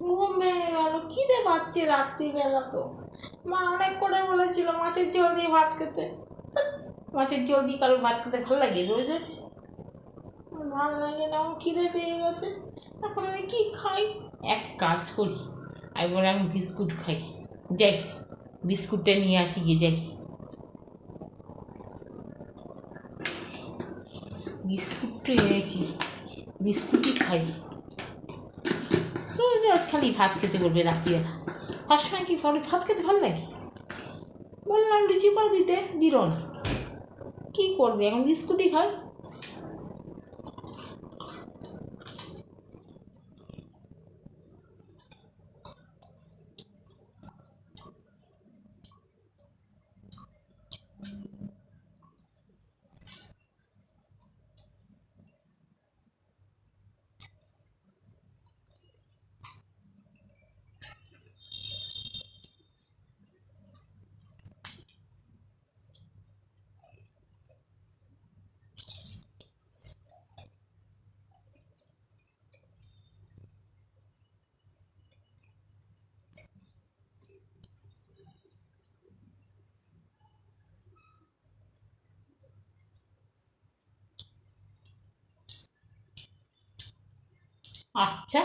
ঘুম ভেঙে গেল, খিদে পাচ্ছে রাত্রিবেলা তো। মা অনেক করে বলেছিল, মাছের ঝোল দিয়ে ভাত খেতে। মাছের ঝোল দিয়ে কারও ভাত খেতে ভালো লাগে রোজ রোজ ভালো লাগে না, আমার খিদে পেয়ে গেছে। এখন আমি কি খাই? এক কাজ করি আমি বলে আমি বিস্কুট খাই। যাই, বিস্কুটটা নিয়ে আসি গিয়ে, যাই। বিস্কুটটা এনেছি, বিস্কুটই খাই। রোজ আজ খালি ভাত খেতে বলবে রাত্রিবেলা সময় কি ভালো ভাত খেতে ভালো লাগে? বললাম লুচি করে দিতে, দিল না। কী করবে? এখন বিস্কুটই খায়। আচ্ছা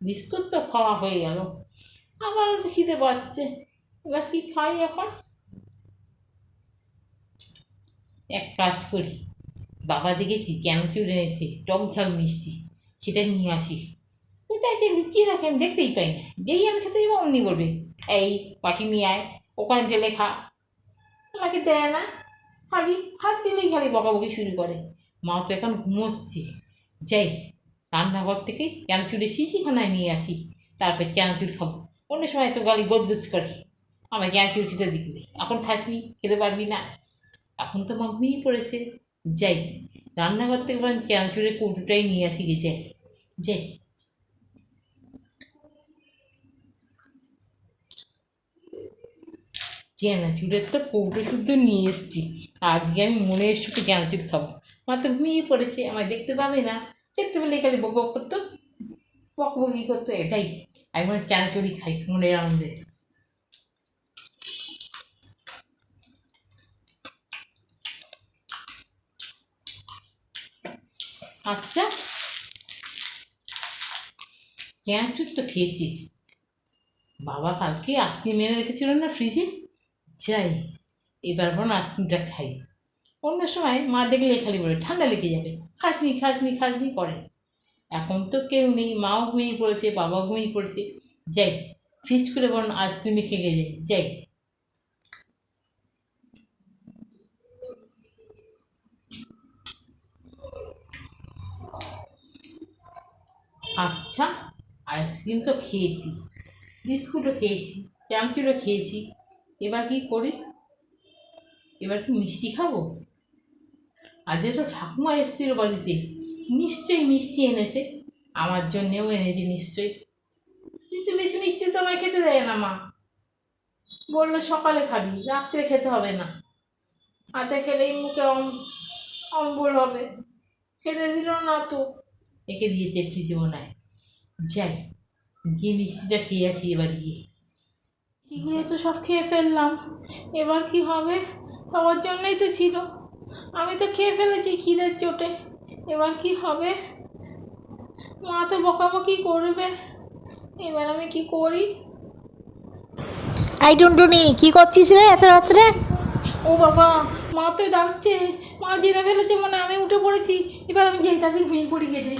বিস্কুট তো খাওয়া হয়ে গেল। আবার তো খিদে পাচ্ছে, এবার কি খাই এখন? এক কাজ করি, বাবা দেখেছি চ্যামচুর এনেছে, টক ঝাল মিষ্টি, সেটা নিয়ে আসি। কোথায় যে লুকিয়ে রাখে আমি দেখতেই পাই না। যেই আমি খেতে যাব অমনি বলবে, এই পাটি নিয়ে আয়, ওখানে ঢেলে খা। আমাকে দেয় না। খালি হাত দিলেই খালি বকাবকি শুরু করে। মা তো এখন ঘুমোচ্ছে। যাই রান্নাঘর থেকে চানাচুরের শিশিখানায় নিয়ে আসি। তারপর চানাচুর খাব। অন্য সময় তো গালি গজগজ করে। আমার চানাচুর খেতে দিবি এখন খাসনি, খেতে পারবি না। এখন তো মা ঘুমিয়ে পড়েছে। যাই, রান্নাঘর থেকে বরং চানাচুরের কৌটোটাই নিয়ে আসি গে যাই যাই। চানাচুরের তো কৌটো শুদ্ধ নিয়ে এসছি। আজকে আমি মনে এসছি চানাচুর খাব। মা তো ঘুমিয়ে পড়েছে। আমায় দেখতে পাবে না। দেখতে পেলে খালি বক বক করতো বক বকি করতো এটাই আমি মনে চানাচুরি খাই মনের আনন্দে আচ্ছা চানাচুর তো খেয়েছি বাবা কালকে আইসক্রিম এনে রেখেছিল না ফ্রিজে যাই এবার বোন আইসক্রিমটা খাই অন্য সময় মা দেখলে খালি বলে, ঠান্ডা লেগে যাবে। খাসনি খাসনি খাসনি করে। এখন তো কেউ নেই, মাও ঘুমিয়ে পড়েছে, বাবাও ঘুমিয়ে পড়েছে। যাই, ফিস করে বরং আইসক্রিমে খেয়ে যাই। যাই। আচ্ছা আইসক্রিম তো খেয়েছি, বিস্কুটও খেয়েছি, চামচুরও খেয়েছি। এবার কি করি? এবার কি মিষ্টি খাব? আজকে তো ঠাকুমা এসেছিল বাড়িতে। নিশ্চয়ই মিষ্টি এনেছে। আমার জন্যেও এনেছে নিশ্চয়ই। কিন্তু বেশি মিষ্টি তো আমায় খেতে দেয় না মা। বলল সকালে খাবি, রাত্রে খেতে হবে না। হাতে খেলেই মুখে অম, অম্বল হবে। খেতে দিল না তো। একে দিয়েছে মনে হয় যাই, গিয়ে মিষ্টিটা খেয়ে আসি এবার গিয়ে। গিয়ে তো সব খেয়ে ফেললাম। এবার কি হবে? সবার জন্যই তো ছিল। আমি তো খেয়ে ফেলেছি খিদের চোটে। এবার কি হবে? মা তো বকাবকি করবে। এবার আমি কি করি? আই ডোন্ট নি কি করছিস রে এত রাত্রে? ও বাবা মা তো ডাকছে। মা জেনে ফেলেছে মানে আমি উঠে পড়েছি। এবার আমি যেই তাড়াতাড়ি ঘুমিয়ে পড়ে গেছি